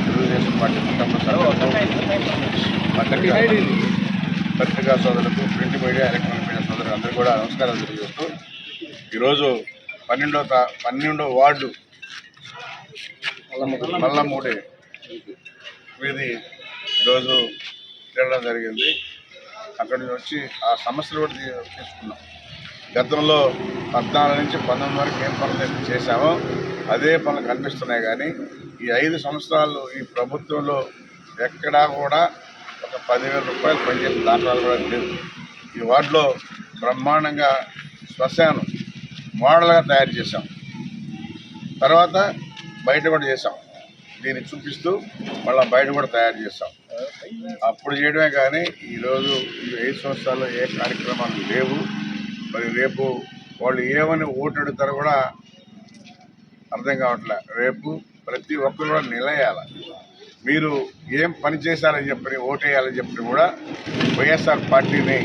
Telugu Desam party పత్రికా సోదరులకు print media electronic media సోదరులు అందరూ కూడా నమస్కారాలు తెలియజేస్తూ ఈరోజు పన్నెండో తా పన్నెండో వార్డు మల్లమూడి వీధి ఈరోజు తిరగడం జరిగింది. అక్కడి నుంచి వచ్చి ఆ సమస్యలు కూడా తీసుకున్నాం. గతంలో పద్నాలుగు నుంచి పంతొమ్మిది వరకు ఏం పనులు అయితే చేశామో అదే పనులు కనిపిస్తున్నాయి కానీ ఈ ఐదు సంవత్సరాలు ఈ ప్రభుత్వంలో ఎక్కడా కూడా ఒక పదివేల రూపాయలు పనిచేసిన దాఖలాలు కూడా లేదు ఈ వార్డులో బ్రహ్మాండంగా శ్మశానం మోడల్గా తయారు చేశాం. తర్వాత బయట కూడా చేసాం దీన్ని చూపిస్తూ మళ్ళీ బయట కూడా తయారు చేసాం అప్పుడు చేయడమే కానీ ఈరోజు ఐదు సంవత్సరాల్లో ఏ కార్యక్రమాలు లేవు. మరి రేపు వాళ్ళు ఏమని ఓటు అడుగుతారో కూడా అర్థం కావట్లే. రేపు ప్రతి ఒక్కరు కూడా నిలయాల. మీరు ఏం పని చేశారని చెప్పని ఓటేయాలని చెప్పని కూడా వైఎస్ఆర్ పార్టీని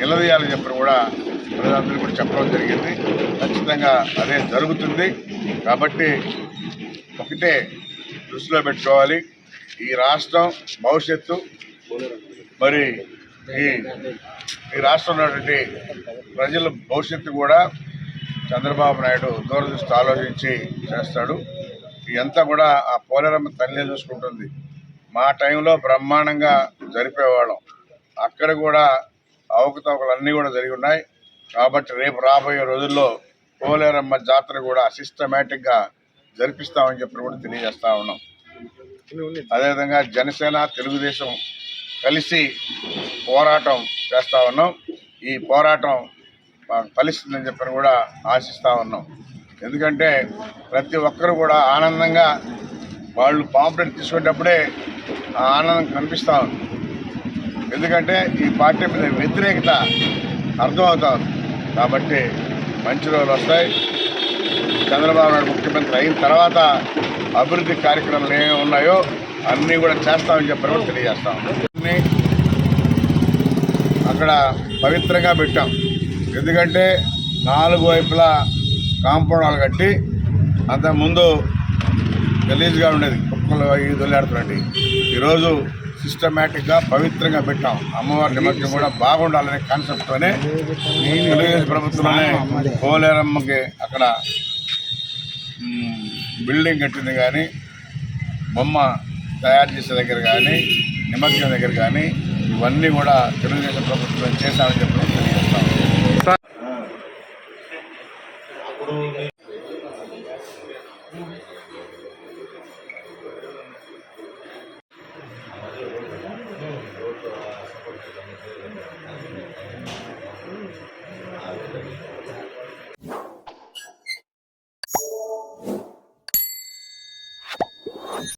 నిలదీయాలని చెప్పని కూడా ప్రజలందరూ కూడా చెప్పడం జరిగింది. ఖచ్చితంగా అదే జరుగుతుంది. కాబట్టి ఒకటే దృష్టిలో పెట్టుకోవాలి. ఈ రాష్ట్రం భవిష్యత్తు. మరి ఈ ఈ రాష్ట్రంలో ఉన్నటువంటి ప్రజల భవిష్యత్తు కూడా చంద్రబాబు నాయుడు దూరదృష్టి ఆలోచించి చేస్తాడు. ఇదంతా కూడా ఆ పోలేరమ్మ తల్లి చూసుకుంటుంది. మా టైంలో బ్రహ్మాండంగా జరిపేవాళ్ళం. అక్కడ కూడా అవకతవకలన్నీ కూడా జరిగి ఉన్నాయి కాబట్టి రేపు రాబోయే రోజుల్లో పోలేరమ్మ జాతర కూడా సిస్టమేటిక్గా జరిపిస్తామని చెప్పి కూడా తెలియజేస్తా ఉన్నాం. అదేవిధంగా జనసేన తెలుగుదేశం కలిసి పోరాటం చేస్తూ ఉన్నాం. ఈ పోరాటం ఫలిస్తుందని చెప్పని కూడా ఆశిస్తూ ఉన్నాం. ఎందుకంటే ప్రతి ఒక్కరు కూడా ఆనందంగా వాళ్ళు పాంప్లెట్ తీసుకునేటప్పుడే ఆ ఆనందం కనిపిస్తూ ఉంది. ఎందుకంటే ఈ పార్టీ మీద వ్యతిరేకత అర్థమవుతా ఉంది. కాబట్టి మంచి రోజులు వస్తాయి. చంద్రబాబు నాయుడు ముఖ్యమంత్రి అయిన తర్వాత అభివృద్ధి కార్యక్రమాలు ఏమి ఉన్నాయో అన్నీ కూడా చేస్తామని చెప్పి తెలియజేస్తాం. అక్కడ పవిత్రంగా పెట్టాం. ఎందుకంటే నాలుగు వైపులా కాంపౌండ్ కట్టి అంతకుముందు గలీజ్గా ఉండేది. కుక్కలు అవి దొల్లాడుతున్నట్టు ఈరోజు సిస్టమేటిక్గా పవిత్రంగా పెట్టాం. అమ్మవారి నిమజ్జనం కూడా బాగుండాలనే కాన్సెప్ట్తోనే తెలుగుదేశం ప్రభుత్వంలోనే పోలేరమ్మకి అక్కడ బిల్డింగ్ కట్టింది కానీ బొమ్మ తయారు చేసే దగ్గర కానీ నిమజ్జనం దగ్గర కానీ ఇవన్నీ కూడా తెలుగుదేశం ప్రభుత్వం చేశామని చెప్పడం తెలియజేస్తాం.